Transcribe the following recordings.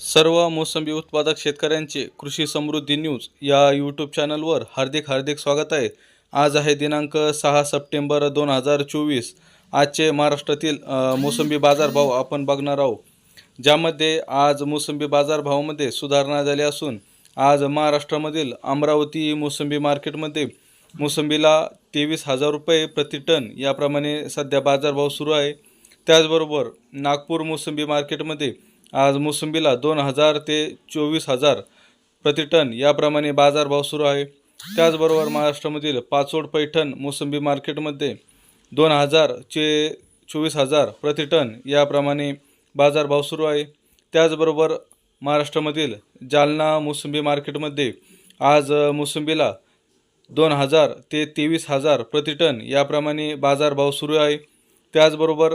सर्व मोसंबी उत्पादक शेतकऱ्यांचे कृषी समृद्धी न्यूज या यूट्यूब चॅनलवर हार्दिक हार्दिक स्वागत आहे. आज आहे दिनांक सहा सप्टेंबर दोन हजार चोवीस. आजचे महाराष्ट्रातील मोसंबी बाजारभाव आपण बघणार आहोत. ज्यामध्ये आज मोसंबी बाजारभावामध्ये सुधारणा झाली असून आज महाराष्ट्रामधील अमरावती मोसंबी मार्केटमध्ये मोसंबीला तेवीस हजार रुपये प्रति टन याप्रमाणे सध्या बाजारभाव सुरू आहे. त्याचबरोबर नागपूर मोसंबी मार्केटमध्ये आज मोसंबीला दोन हजार ते चोवीस हजार प्रति टन याप्रमाणे बाजारभाव सुरू आहे. त्याचबरोबर महाराष्ट्रामधील पाचोड पैठण मोसंबी मार्केटमध्ये दोन हजारचे चोवीस हजार प्रति टन याप्रमाणे बाजारभाव सुरू आहे. त्याचबरोबर महाराष्ट्रामधील जालना मोसंबी मार्केटमध्ये आज मोसंबीला दोन हजार ते तेवीस हजार प्रति टन याप्रमाणे बाजारभाव सुरू आहे. त्याचबरोबर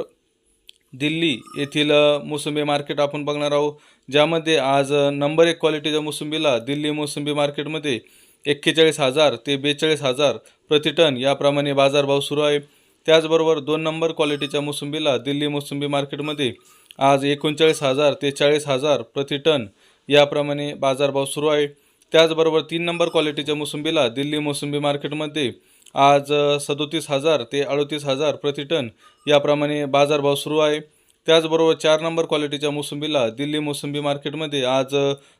दिल्ली येथील मोसंबी मार्केट आपण बघणार आहोत ज्यामध्ये आज नंबर एक क्वालिटीच्या मोसंबीला दिल्ली मोसंबी मार्केटमध्ये एक्केचाळीस हजार ते बेचाळीस हजार प्रति टन याप्रमाणे बाजारभाव सुरू आहे. त्याचबरोबर दोन नंबर क्वालिटीच्या मोसंबीला दिल्ली मोसंबी मार्केटमध्ये आज एकोणचाळीस हजार ते चाळीस हजार प्रति टन याप्रमाणे बाजारभाव सुरू आहे. त्याचबरोबर तीन नंबर क्वालिटीच्या मोसंबीला दिल्ली मोसंबी मार्केटमध्ये आज सदोतीस हजार ते अडोतीस हजार प्रति टन याप्रमाणे बाजारभाव सुरू आहे. त्याचबरोबर चार नंबर क्वालिटीच्या मोसंबीला दिल्ली मोसंबी मार्केटमध्ये आज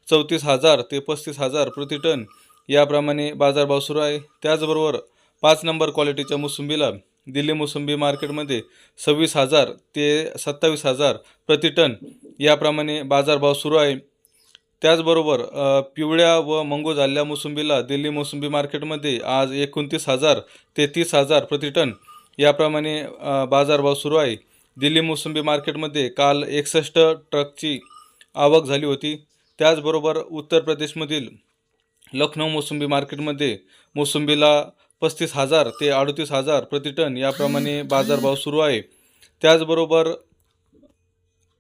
चौतीस हजार ते पस्तीस हजार प्रति टन याप्रमाणे बाजारभाव सुरू आहे. त्याचबरोबर पाच नंबर क्वालिटीच्या मोसंबीला दिल्ली मोसंबी मार्केटमध्ये सव्वीस हजार ते सत्तावीस हजार प्रति टन याप्रमाणे बाजारभाव सुरू आहे. त्याचबरोबर पिवळ्या व मंगू झालेल्या मोसंबीला दिल्ली मोसंबी मार्केटमध्ये आज एकोणतीस हजार ते तीस हजार प्रति टन याप्रमाणे बाजारभाव सुरू आहे. दिल्ली मोसंबी मार्केटमध्ये काल एकसष्ट ट्रकची आवक झाली होती. त्याचबरोबर उत्तर प्रदेशमधील लखनौ मोसंबी मार्केटमध्ये मोसंबीला पस्तीस हजार ते अडतीस हजार प्रति टन याप्रमाणे बाजारभाव सुरू आहे. त्याचबरोबर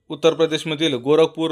उत्तर प्रदेशमधील गोरखपूर